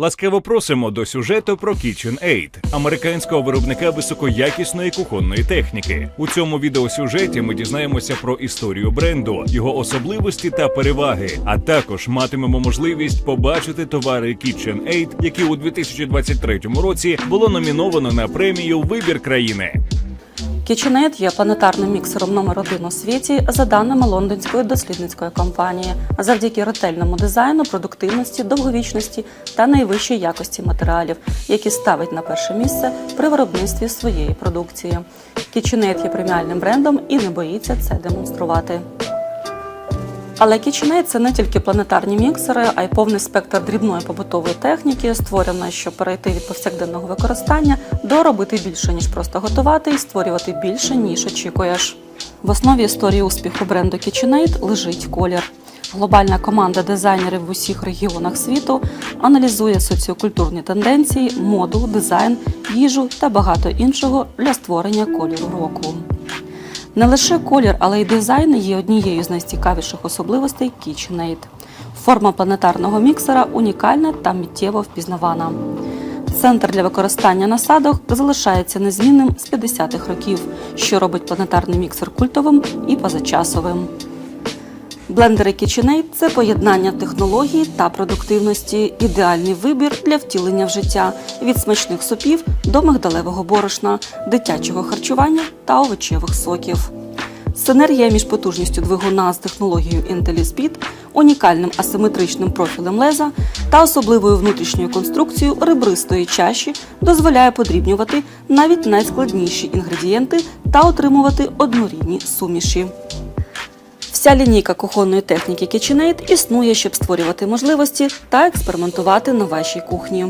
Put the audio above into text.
Ласкаво просимо до сюжету про KitchenAid, американського виробника високоякісної кухонної техніки. У цьому відеосюжеті ми дізнаємося про історію бренду, його особливості та переваги. А також матимемо можливість побачити товари KitchenAid, які у 2023 році було номіновано на премію Вибір країни. KitchenAid є планетарним міксером номер один у світі за даними лондонської дослідницької компанії, завдяки ретельному дизайну, продуктивності, довговічності та найвищій якості матеріалів, які ставить на перше місце при виробництві своєї продукції. KitchenAid є преміальним брендом і не боїться це демонструвати. Але KitchenAid – це не тільки планетарні міксери, а й повний спектр дрібної побутової техніки, створена, щоб перейти від повсякденного використання до робити більше, ніж просто готувати, і створювати більше, ніж очікуєш. В основі історії успіху бренду KitchenAid лежить колір. Глобальна команда дизайнерів в усіх регіонах світу аналізує соціокультурні тенденції, моду, дизайн, їжу та багато іншого для створення кольору року. Не лише колір, але й дизайн є однією з найцікавіших особливостей KitchenAid. Форма планетарного міксера унікальна та миттєво впізнавана. Центр для використання насадок залишається незмінним з 50-х років, що робить планетарний міксер культовим і позачасовим. Блендери KitchenAid – це поєднання технологій та продуктивності, ідеальний вибір для втілення в життя від смачних супів до мигдалевого борошна, дитячого харчування та овочевих соків. Синергія між потужністю двигуна з технологією IntelliSpeed, унікальним асиметричним профілем леза та особливою внутрішньою конструкцією ребристої чаші дозволяє подрібнювати навіть найскладніші інгредієнти та отримувати однорідні суміші. Вся лінійка кухонної техніки KitchenAid існує, щоб створювати можливості та експериментувати на вашій кухні.